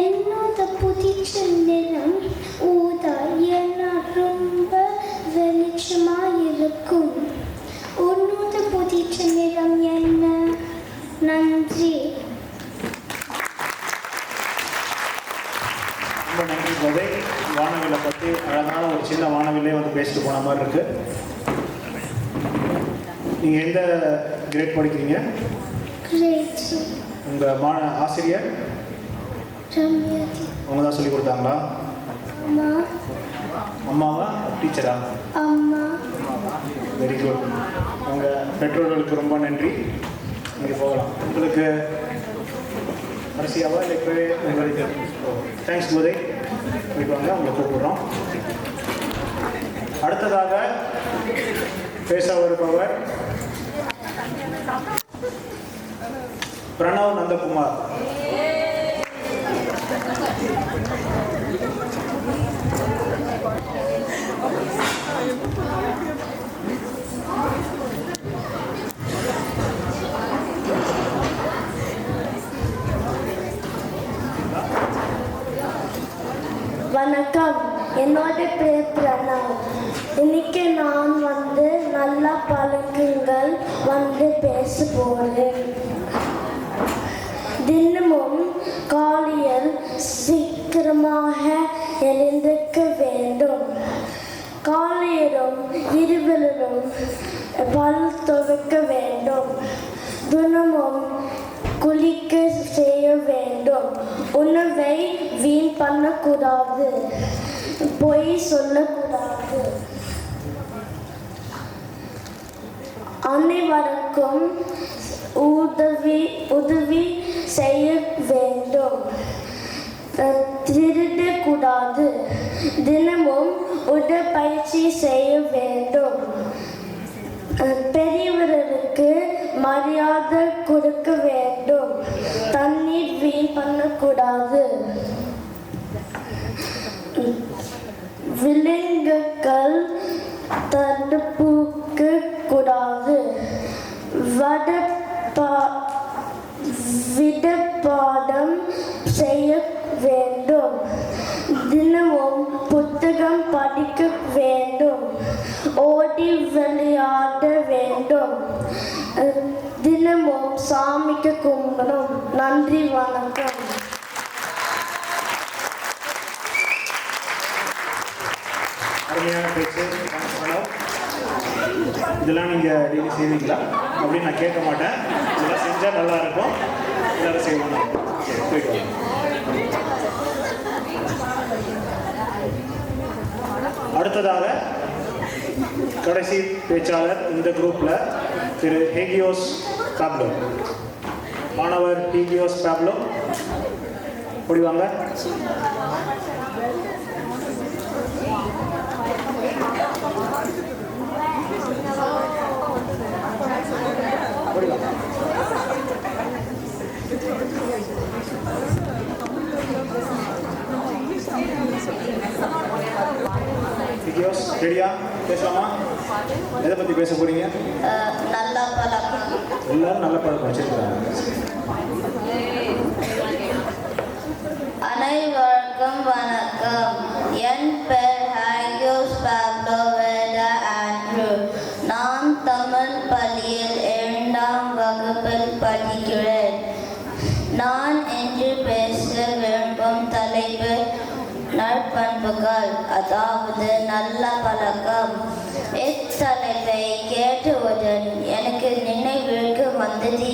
என்னோட புதிச்ச நிறம் ஊதா ஏன்னா ரொம்ப வெளிச்சமா இருக்கும் உன்னோட புதிச்ச நிறம் என்ன? நன்றி. ரொம்ப நன்றி கோதை வானவில்லை பற்றி அழகான ஒரு சின்ன வானவில்லே வந்து பேசிட்டு போன மாதிரி இருக்கு. நீங்கள் எந்த கிரேட் படிக்கிறீங்க? கிரேட் உங்கள் மா ஆசிரியர்? அவங்க தான் சொல்லி கொடுத்தாங்களா? அம்மா. அம்மாவா? டீச்சரா? அம்மா. வெரி குட் உங்கள் பெற்றோர்களுக்கு ரொம்ப நன்றி. நீங்கள் போகலாம். உங்களுக்கு அரசியாவா இல்லை இப்போவே உங்களுக்கு தேங்க்ஸ் கோதை போயிட்டு வாங்க உங்களை கூப்பிடுறோம். அடுத்ததாக பேச வருபவர் பிரணவ் நந்தகுமார். வணக்கம். என்னோட பேர் பிரணவ். இன்னைக்கு நான் வந்து நல்ல பழக்கங்கள் வந்து பேச போகிறேன் தினமும் காலையில் சீக்கிரமாக எழுந்திருக்க வேண்டும். காலையிலும் இருவிலும் பல் துவைக்க வேண்டும். தினமும் குளிக்க செய்ய வேண்டும். உணவை வீண் பண்ணக்கூடாது. பொய் சொல்லக்கூடாது. அனைவருக்கும் உதவி உதவி செய்ய வேண்டும். திருடக்கூடாது தினமும் உடற்பயிற்சி செய்ய வேண்டும். பெரியவர்களுக்கு மரியாதை கொடுக்க வேண்டும். தண்ணீர் வீண் பண்ணக்கூடாது. விலங்குகள் தடுப்புக்கு கூடாது வடப்பா விடப்பாடம் செய்ய வேண்டும். தினமும் புத்தகம் படிக்க வேண்டும். ஓடி விளையாட வேண்டும். தினமும் சாமிக்கு கும்பிடும் நன்றி வணக்கம். அருமையான பேச்சு. Thanks, இதெல்லாம் நீங்கள் டெய்லி செய்வீங்களா? அப்படின்னு நான் கேட்க மாட்டேன். இதெல்லாம் செஞ்சால் நல்லா இருக்கும். இதெல்லாம் செய்வாங்க. சரி போயிட்டு வாங்க. அடுத்ததாக கடைசி பேச்சாளர் இந்த குரூப்பில் திரு ஹேகியோஸ் பாப்லோ. மாணவர் ஹேகியோஸ் பாப்லோ முடிவாங்க முடிவாங்க ஹேகியோஸ் ரெடியா பேசலாமா எதை பற்றி பேச போறீங்க அஹ் நல்ல பழக்கம் எல்லாரும் நல்ல பழக்கம் வச்சிருக்காங்க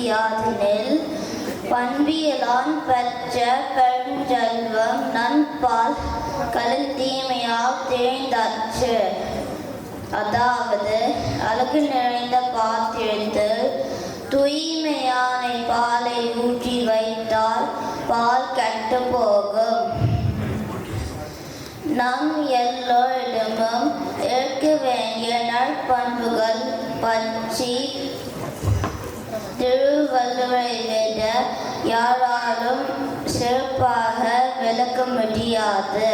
யாதெனில் பண்பியலான் பெற்ற பெருஞ்செல்வம் நண்பால் கலில் தீமையால் தேய்ந்தாச்சு அதாவது அழகு நிறைந்த பாத்திரத்தில் தூய்மையான பாலை ஊற்றி வைத்தால் பால் கெட்டு போகும் நம் எல்லோரிடமும் இருக்க வேண்டிய நற்பண்புகள் பற்றி திருவள்ளுவரை விட யாராலும் சிறப்பாக விளக்க முடியாது.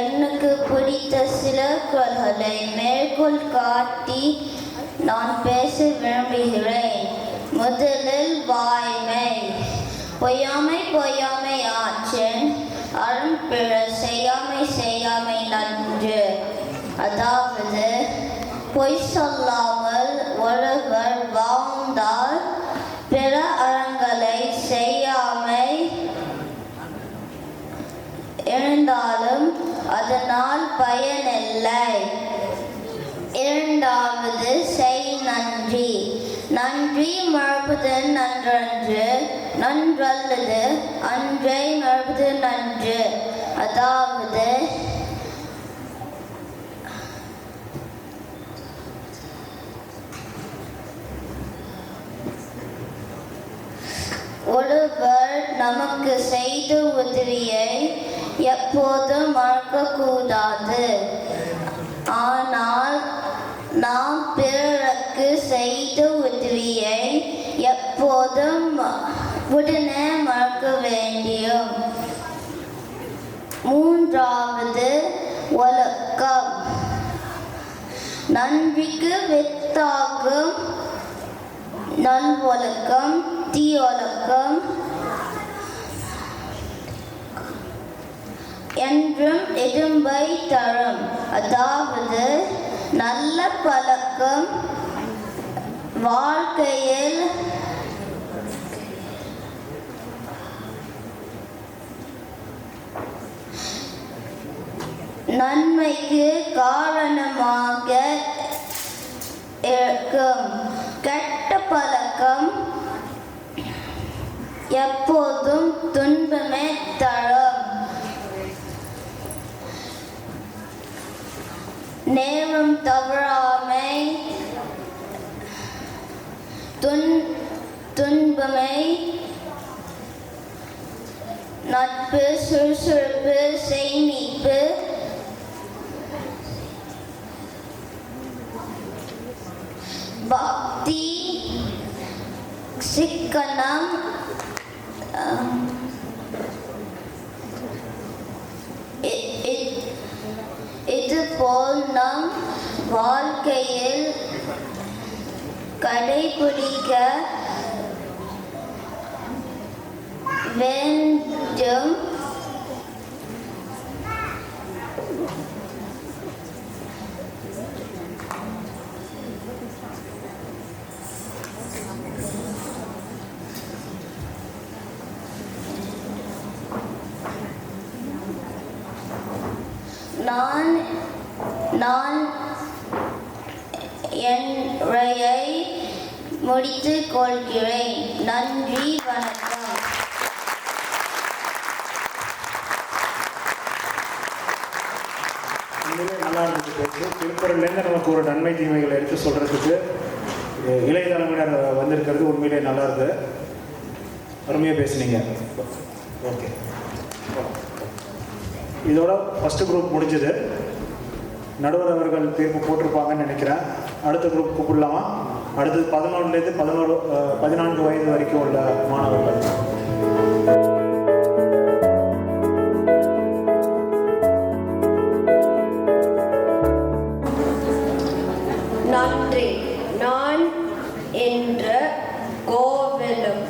எனக்கு பிடித்த சில குரல்களை மேற்கோள் காட்டி நான் பேச விரும்புகிறேன். முதலில் வாய்மை. பொய்யாமை பொய்யாமை ஆற்றேன் அருண் பிற செய்யாமை செய்யாமை நன்று அதாவது பொய் சொல்லாமல் ஒருவர் வாழ்ந்தால் பிற அறங்களை செய்யாமை இருந்தாலும் அதனால் பயனில்லை. இரண்டாவது செய் நன்றி. நன்றி மறப்பது நன்றன்று நன்றல்லது அன்றை மறப்பது நன்று. அதாவது ஒருவர் நமக்கு செய்த உதவியை எப்போதும் மறக்கக்கூடாது. ஆனால் நாம் பிறருக்கு செய்த உதவியை எப்போதும் உடனே மறக்க வேண்டியும். மூன்றாவது ஒழுக்கம். நன்றிக்கு வித்தாகும் நல்வொழுக்கம் தீயொழுக்கம் என்றும் எதும்பை தரும். அதாவது நல்ல பழக்கம் வாழ்க்கையில் நன்மைக்கு காரணமாக இருக்கும் கெட்ட பழக்கம் எப்போதும் துன்பமே தரும். நேரம் தவறாமை துன் துன்பமை நட்பு சுறுசுறுப்பு சேமிப்பு பக்தி சிக்கனம் இதுபோல் நம் வாழ்க்கையில் கடைபிடிக்க வேண்டும் நான் நான் என் உரையை முடித்துக் கொள்கிறேன் நன்றி வணக்கம் உண்மையிலே நல்லா இருந்துச்சு பேச்சு திருக்குறள்லேருந்து நமக்கு ஒரு நன்மை தீமைகளை எடுத்து சொல்கிறதுக்கு இளைய தலைமுறையினர் வந்திருக்கிறது உண்மையிலே நல்லா இருக்கு அருமையாக பேசுனீங்க ஓகே இதோட ஃபஸ்ட்டு குரூப் முடிஞ்சது. நடுவர் அவர்கள் தீர்ப்பு போட்டிருப்பாங்கன்னு நினைக்கிறேன். அடுத்த குரூப் கூப்பிடலாமா? அடுத்தது பதினொன்றுலேருந்து பதினோரு பதினான்கு வயது வரைக்கும் உள்ள மாணவர்கள். நன்றி. நான் என்ற கோவிலும்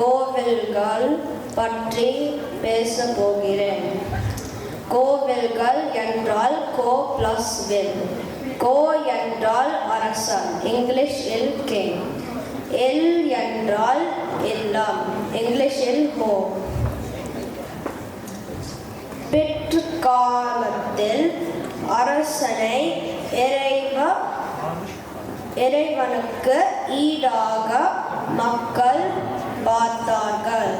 கோவில்கள் பற்றி பேச போகிறேன். செயல்கள் என்றால் கோ பிளஸ் வில். கோ என்றால் அரசன். இங்கிலீஷில் கிங் எல் என்றால் இல்லம் இங்கிலீஷில் ஹோம் பிற்காலத்தில் அரசனை இறைவ இறைவனுக்கு ஈடாக மக்கள் பார்த்தார்கள்.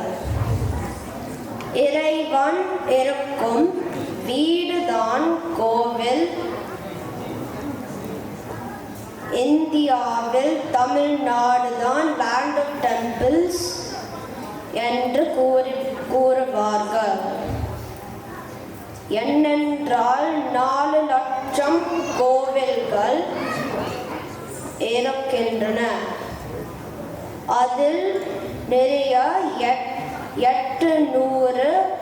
இறைவன் இருக்கும் வீடுதான் கோவில். இந்தியாவில் தமிழ்நாடு தான் லேண்ட் ஆஃப் டெம்பிள்ஸ் என்று கூறி கூறுவார்கள். என்னென்றால் நாலு லட்சம் கோவில்கள் இருக்கின்றன. அதில் நிறைய எட்- எட்டு நூறு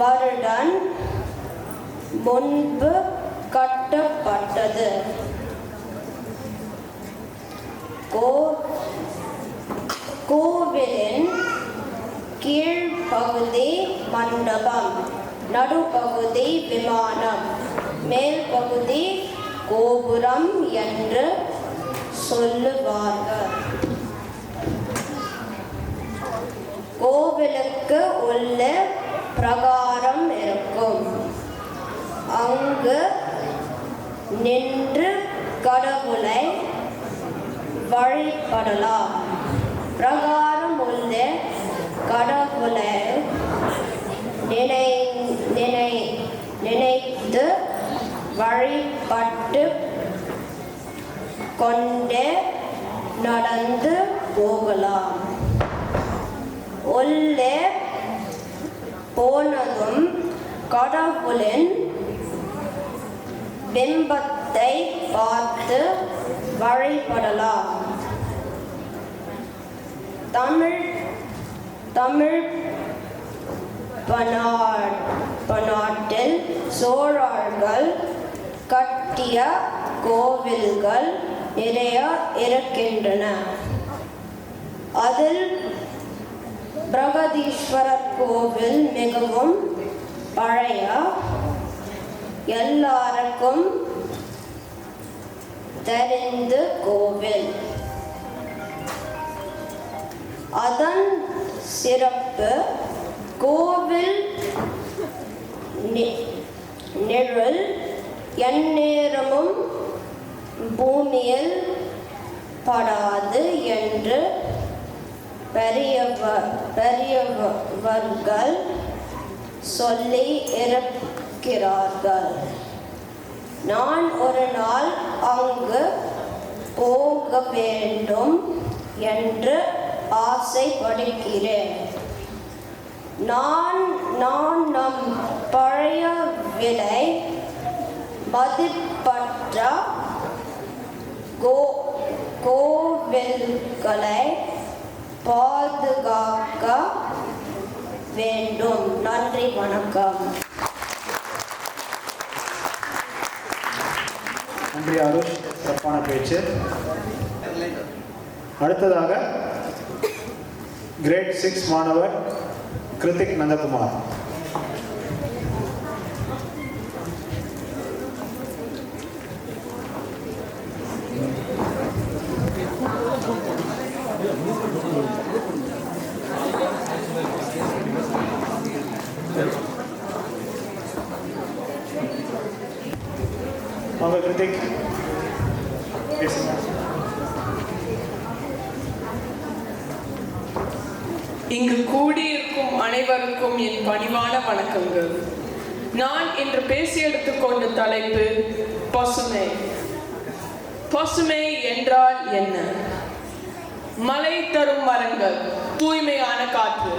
வருடம் முன்பு கட்டப்பட்டது. கோ கோவிலின் கீழ்ப்பகுதி மண்டபம் நடுப்பகுதி விமானம் மேல் பகுதி கோபுரம் என்று சொல்லுவார்கள். கோவிலுக்கு உள்ள பிரகாரம் இருக்கும். அங்கு நின்று கடவுளை வழிபடலாம். பிரகாரம் உள்ள கடவுளை நினை நினை நினைத்து வழிபட்டு கொண்டே நடந்து போகலாம். உள்ளே போனதும் கடவுளின் பிம்பத்தை பார்த்து வழிபடலாம். தமிழ் தமிழ் பனாட்டில் சோழர்கள் கட்டிய கோவில்கள் நிறைய இருக்கின்றன. அதில் பிரகதீஸ்வரர் கோவில் மிகவும் பழைய எல்லாருக்கும் தெரிந்த கோவில். அதன் சிறப்பு கோவில் நி- நிழல் எந்நேரமும் பூமியில் படாது என்று பெரியவ பெரியவர்கள் சொல்லி இருக்கிறார்கள் நான் ஒரு நாள் அங்கு போக வேண்டும் என்று ஆசைப்படுகிறேன். நான் நான் நம் பழைய விலை மதிப்பற்ற கோ கோவில்களை பாதுகாக்க வேண்டும். நன்றி வணக்கம். நன்றி அருஷ் சிறப்பான பேச்சு. அடுத்ததாக கிரேட் சிக்ஸ் மாணவர் கிருத்திக் நந்தகுமார். கிருத்திக் பேசுங்க இங்கு கூடியிருக்கும் அனைவருக்கும் என் பணிவான வணக்கங்கள். நான் இன்று பேசி எடுத்துக்கொண்ட தலைப்பு பசுமை. பசுமை என்றால் என்ன? மலை தரும் மரங்கள் தூய்மையான காற்று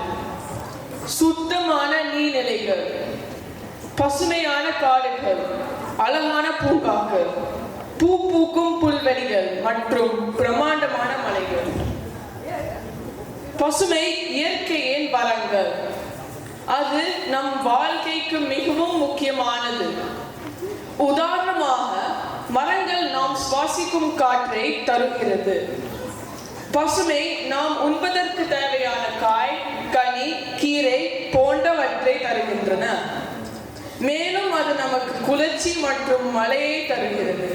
சுத்தமான நீர்நிலைகள் பசுமையான காடுகள் அழகான பூங்காக்கள் பூ பூக்கும் புல்வெளிகள் மற்றும் பிரம்மாண்டமான மலைகள். பசுமை இயற்கையின் வரங்கள் அது நம் வாழ்க்கைக்கு மிகவும் முக்கியமானது. உதாரணமாக மரங்கள் நாம் சுவாசிக்கும் காற்றை தருகிறது. பசுமை நாம் உண்பதற்கு தேவையான காய் கனி கீரை போன்றவற்றை தருகின்றன. மேலும் அது நமக்கு குளிர்ச்சி மற்றும் மழையை தருகிறது.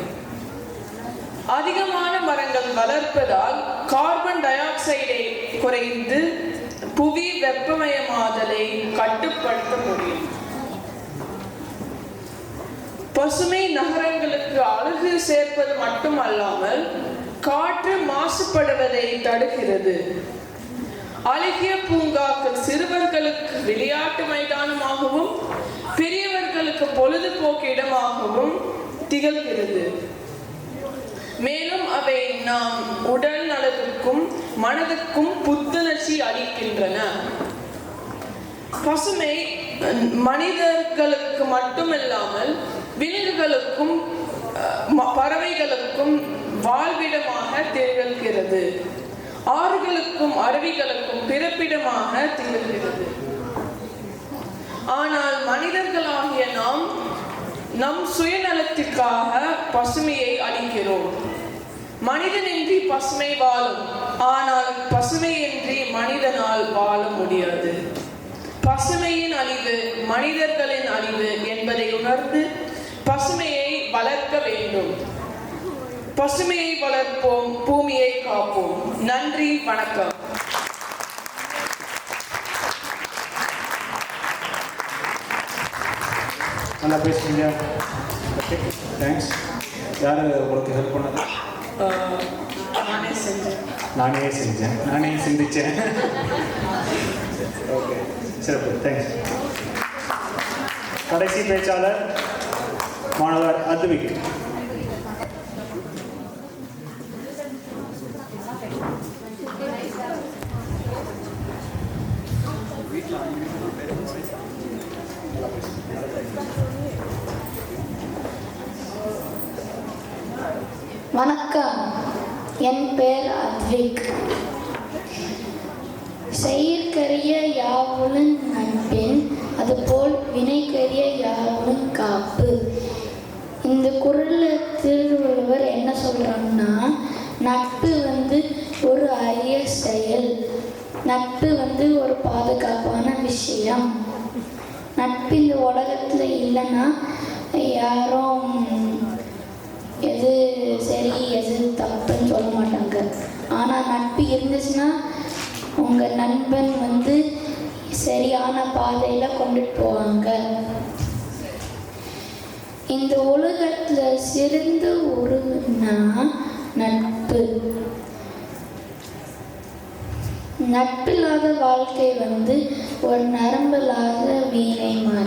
அதிகமான மரங்கள் வளர்ப்பதால் கார்பன் டை ஆக்சைடை குறைந்து புவி வெப்பமயமாதலை கட்டுப்படுத்த முடியும். பசுமை நகரங்களுக்கு அழகு சேர்ப்பது மட்டுமல்லாமல் காற்று மாசுபடுவதை தடுக்கிறது. அழகிய பூங்காக்கள் சிறுவர்களுக்கு விளையாட்டு மைதானமாகவும் பெரியவர்களுக்கு பொழுதுபோக்கு இடமாகவும் திகழ்கிறது. மேலும் அவை நாம் உடல் நலத்திற்கும் மனதுக்கும் புத்துணர்ச்சி அளிக்கின்றன. பசுமை மனிதர்களுக்கு மட்டுமில்லாமல் விலங்குகளுக்கும் அஹ், பறவைகளுக்கும் வாழ்விடமாக திகழ்கிறது. ஆறுகளுக்கும் அருவிகளுக்கும் பிறப்பிடமாக திகழ்கிறது. ஆனால் மனிதர்களாகிய நாம் நம் சுயநலத்திற்காக பசுமையை அளிக்கிறோம். மனிதனின்றி பசுமை வாழும் ஆனால் பசுமையின்றி மனிதனால் வாழ முடியாது. பசுமையின் அழிவு மனிதர்களின் அழிவு என்பதை உணர்ந்து பசுமையை வளர்க்க வேண்டும். பசுமையை வளர்ப்போம் பூமியை காப்போம். நன்றி வணக்கம். நல்லா பேசுறீங்க. ஓகே தேங்க்ஸ் யார் உங்களுக்கு ஹெல்ப் பண்ணது? நானே செஞ்சேன். நானே செஞ்சேன். நானே சிந்திச்சேன். ஓகே சிறப்பு. தேங்க்ஸ் கடைசி பேச்சாளர் மாணவர் அத்விக் வணக்கம் என் பெயர் அத்விக் செயற்கரிய யாவுடன் நட்பின் அதுபோல் வினைக்கரிய யாவுடன் காப்பு. இந்த குரலில் திருவள்ளுவர் என்ன சொல்கிறாங்கன்னா நட்பு வந்து ஒரு அரிய செயல். நட்பு வந்து ஒரு பாதுகாப்பான விஷயம். நட்பு இந்த உலகத்தில் இல்லைன்னா யாரும் எது சரி எது தப்புன்னு சொல்ல மாட்டாங்க. ஆனால் நட்பு இருந்துச்சுன்னா உங்கள் நண்பன் வந்து சரியான பாதையில் கொண்டுட்டு போவாங்க. இந்த உலகத்தில் சிறந்த உறவுன்னா நட்பு. நட்பில்லாத வாழ்க்கை வந்து ஒரு நரம்பில்லாத வீணை மாதிரி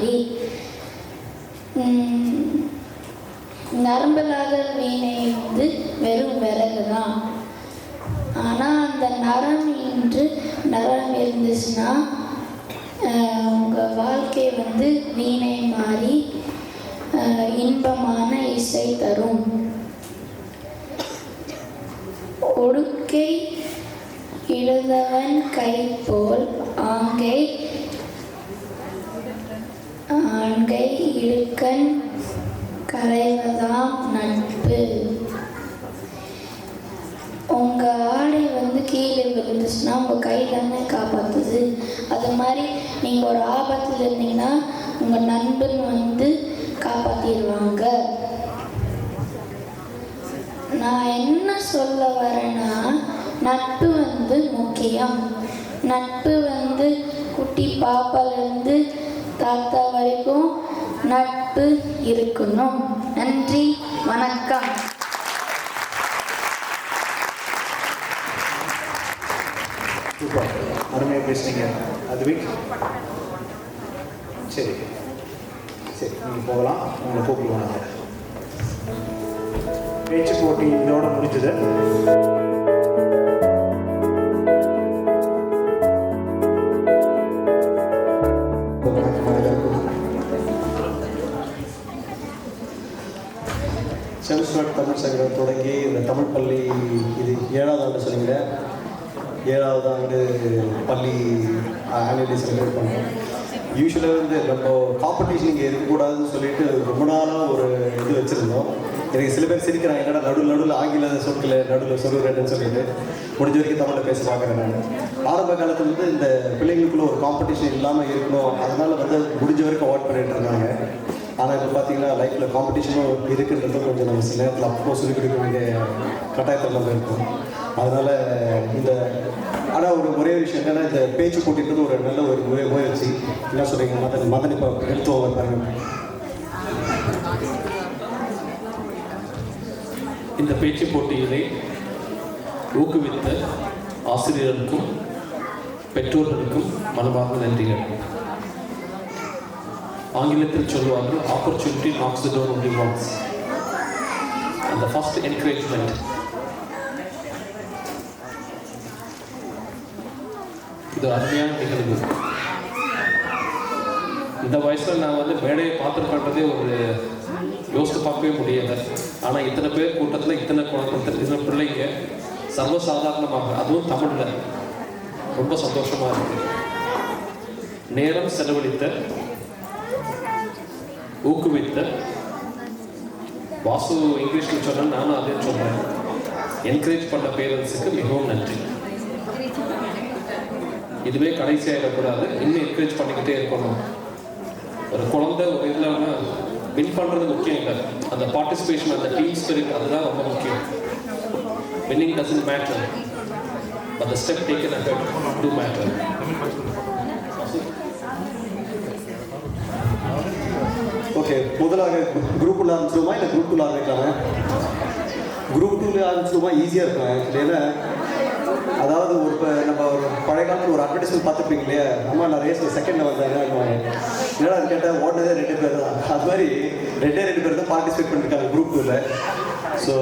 நரம்பில்லாத வீணை வந்து வெறும் விறகு தான். ஆனால் அந்த நரம் இன்று நரம் இருந்துச்சுன்னா உங்கள் வாழ்க்கை வந்து வீணை மாறி இன்பமான இசை தரும். ஒடுக்கை இழுதவன் கை போல் ஆங்கை ஆண்கை இழுக்கன் கரைவதாம் நட்பு. உங்கள் ஆடை வந்து கீழே விழுந்துச்சுன்னா உங்கள் கை தானே காப்பாற்றுது அது மாதிரி நீங்கள் ஒரு ஆபத்தில் இருந்தீங்கன்னா உங்கள் நண்பன் வந்து காப்பாற்றிடுவாங்க நான் என்ன சொல்ல வரேன்னா நட்பு வந்து முக்கியம். நட்பு வந்து குட்டி பாப்பாலேருந்து தாத்தா வரைக்கும் நட்பு இருக்கணும். நன்றி வணக்கம். சூப்பர். அருமையாக பேசுனீங்க. அதுவே? சரி. சரி நீங்கள் போகலாம். உங்களை கூப்பிடுவோம் பேச்சு போட்டி இதோட முடிஞ்சது. செல்ஸ்வர்ட் தமிழ் சங்கம் தொடங்கி இந்த தமிழ் பள்ளி இது ஏழாவது ஆண்டு சொன்னீங்க ஏழாவது ஆண்டு பள்ளி ஆனுவலி செலிப்ரேட் பண்ணோம் யூஸ்வலாக வந்து நம்ம காம்படிஷன் இங்கே இருக்கக்கூடாதுன்னு சொல்லிட்டு ரொம்ப நாளாக ஒரு இது வச்சுருந்தோம். எனக்கு சில பேர் சிரிக்கிறாங்க என்னடா நடுவில் நடுவில் ஆங்கில சொற்களை நடுவில் சொல்லுறேன்னு சொல்லிட்டு. முடிஞ்ச வரைக்கும் தமிழில் பேச பார்க்குறேன் நான். ஆரம்ப காலத்தில் வந்து இந்த பிள்ளைங்களுக்குள்ள ஒரு காம்படிஷன் இல்லாமல் இருக்கணும் அதனால் வந்து முடிஞ்ச வரைக்கும் அவாய்ட் பண்ணிட்டு இருந்தாங்க. ஆனால் இப்போ பார்த்தீங்கன்னா லைஃப்பில் காம்படிஷனும் இருக்குன்றது கொஞ்சம் நம்ம சில நேரத்தில் அப்போ சொல்லிக் கொடுக்க வேண்டிய கட்டாயத்தில் நம்ம இருக்கோம். அதனால் இந்த ஆனால் ஒரு ஒரே விஷயம் என்னென்னா இந்த பேச்சு போட்டின்றது ஒரு நல்ல ஒரு முறை முயற்சி என்ன சொல்கிறீங்க மதன் மதன் இப்போ எடுத்து வந்தாங்க இந்த பேச்சு போட்டியினை ஊக்குவித்த ஆசிரியர்களுக்கும் பெற்றோர்களுக்கும் மனமார்ந்த நன்றிகள். ஆங்கிலத்தில் சொல்லுவார்கள் opportunity knocks the door only once அந்த ஃபர்ஸ்ட் என்கரேஜ்மெண்ட் இது அருமையான நிகழ்வு. இந்த வயசில் நான் வந்து மேடையை பார்த்துருக்கன்றதே ஒரு யோசித்து பார்க்கவே முடியல. ஆனால் இத்தனை பேர் கூட்டத்தில் இத்தனை குழந்தை இத்தனை பிள்ளைங்க சர்வசாதாரணமாக அதுவும் தமிழில். ரொம்ப சந்தோஷமாக இருக்கு. நேரம் செலவழித்த ஊக்குவித்த வாசு இங்கிலீஷில் சொன்ன நானும் அதே சொல்கிறேன் என்கரேஜ் பண்ண பேரண்ட்ஸுக்கு மிகவும் நன்றி. இதுவே கடைசி ஆகிடக்கூடாது இன்னும் என்கரேஜ் பண்ணிக்கிட்டே இருக்கணும். ஒரு குழந்தை ஒரு இதில் வின் பண்ணுறது முக்கியம் இல்லை. அந்த பார்ட்டிசிபேஷன் அந்த டீம் ஸ்பிரிட் அதுதான் ரொம்ப முக்கியம். Winning doesn't matter but the step taken at to matter okay முதலாக குரூப்புள்ள ஆரம்பிச்சிடுமா இல்லை குரூப் டூல ஆரம்பிக்கலாமா குரூப் டூல ஆரம்பிச்சிடுமா ஈஸியாக இருக்கும் ஆக்சுவலி ஏன்னா அதாவது ஒரு இப்போ நம்ம ஒரு பழைய காலத்தில் ஒரு அட்வர்டைஸ்மெண்ட் பார்த்துருப்பீங்க இல்லையா? அம்மா நான் ரேஸில் செகண்டில் வந்தாங்க என்னடா கேட்டால் ஓடினதே ரெண்டு பேர் தான். அது மாதிரி ரெண்டே ரெண்டு பேர் தான் பார்ட்டிசிபேட் பண்ணியிருக்காங்க குரூப் டூவில் ஸோ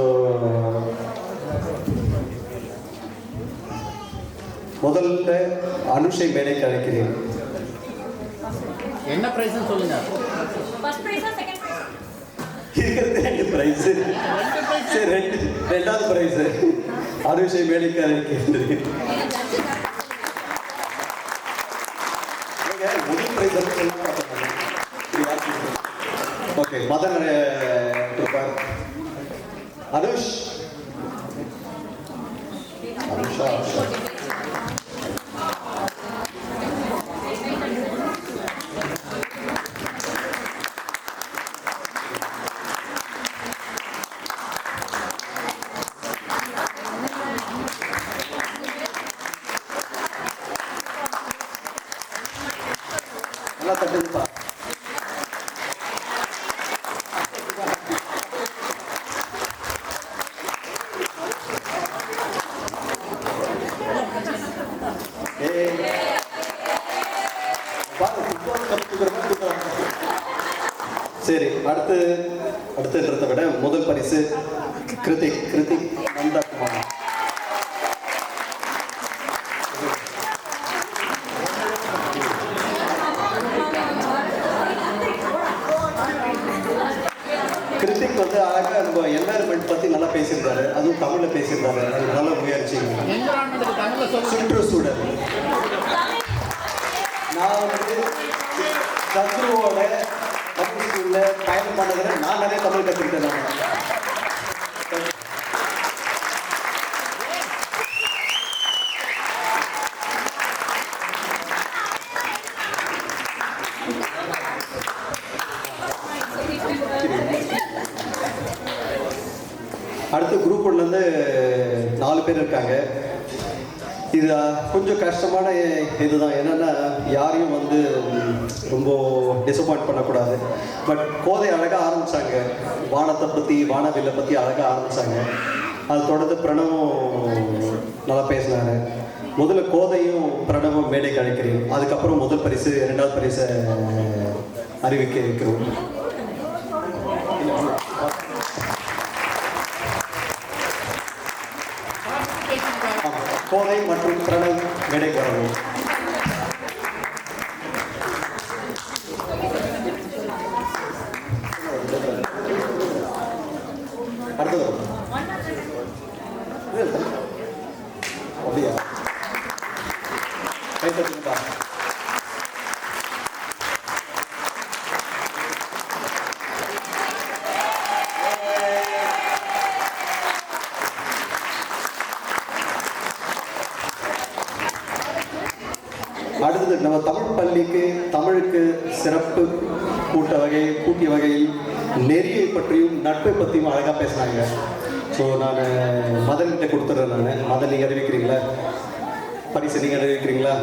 முதல்ல அனுஷை மேடைக்கு அழைக்கிறேன். என்ன ப்ரைஸ்னு சொல்லுங்க. இருக்கிறது ரெண்டு பிரைஸ் சரி ரெண்டு ரெண்டாவது பிரைஸ் அனுஷை மேடைக்கு அழைக்கிறேன் ஏங்க, முதல் பிரைஸ் ஓகே மதன் அனுஷ். அனுஷா அனுஷா. சரி அடுத்து அடுத்துன்றதை விட முதல் பரிசு கிருத்திக் கிருத்திக் நந்தாகுமார் கிருத்திக் வந்து அழகா நம்ம என்வாயர்மெண்ட் பத்தி நல்லா பேசியிருந்தாரு அதுவும் தமிழ்ல பேசியிருந்தாரு அது நல்ல முயற்சி என்விரான்மெண்ட்டுக்கு தமிழில் சொல்லுங்க சுற்றுச்சூழல் நான் வந்து சத்ருவோட தமிழ் ஸ்கூல்ல பயணம் பண்ணதுல நான் நிறைய தமிழ் கற்றுக்கிட்டேன் நான் அடுத்த குரூப் இருந்து நாலு பேர் இருக்காங்க. இது கொஞ்சம் கஷ்டமான இதுதான். என்னன்னா யாரையும் வந்து ரொம்ப டிசப்பாயிண்ட் பண்ணக்கூடாது. பட் கோதை அழகாக ஆரம்பித்தாங்க வானத்தை பற்றி வானவில்லை பற்றி அழகாக ஆரம்பிச்சாங்க. அது தொடர்ந்து பிரணவம் நல்லா பேசினாரு. முதல்ல கோதையும் பிரணவம் மேடைக்கு அழைக்கிறேன். அதுக்கப்புறம் முதல் பரிசு இரண்டாவது பரிசை அறிவிக்க இருக்கிறோம். ஆமா. கோதை மற்றும் பிரணவ் மேடைக்கு வரணும் அடுத்தது இல்ல, இல்ல. அப்படியா கை தட்டுங்கப்பா. அடுத்தது நம்ம தமிழ் பள்ளிக்கு தமிழுக்கு சிறப்பு கூட்ட வகை கூட்டிய வகையில் நெறியை பற்றியும் நட்பை பற்றியும் அழகாக பேசினாங்க. ஸோ நான் மதன்கிட்ட கொடுத்துட்றேன் நான். மதன் நீங்கள் அறிவிக்கிறீங்களா? பரிசு நீங்கள் அறிவிக்கிறீங்களா?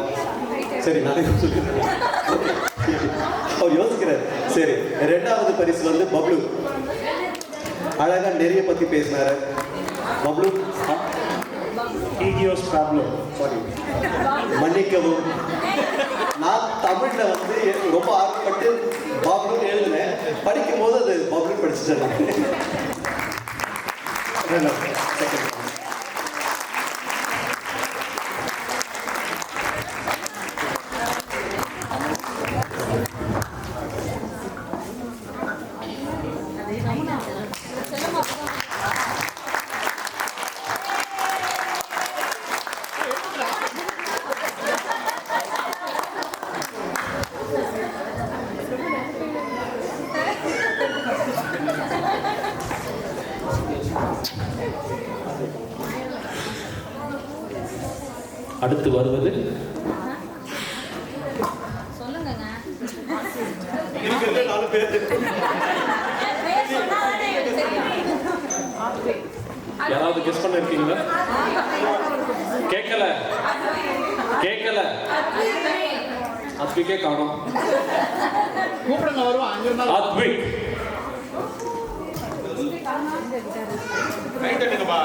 சரி நானே சொல்லிடுறேன். அவர் யோசிக்கிறார். சரி ரெண்டாவது பரிசு வந்து பப்ளு. அழகாக நெறியை பற்றி பேசினாரு. பப்ளு ப்ராப்ளம் சாரி மன்னிக்கவும். நான் தமிழ்ல வந்து ரொம்ப ஆர்வப்பட்டு பப்ளுன்னு எழுதினேன். படிக்கும் போது அது பப்ளு படிச்சுட்டேன். கேட்கல கேட்கல அத்விகே காணோம் கூப்பிடுங்க வருவான் அங்க இருந்தா அத்விக் வா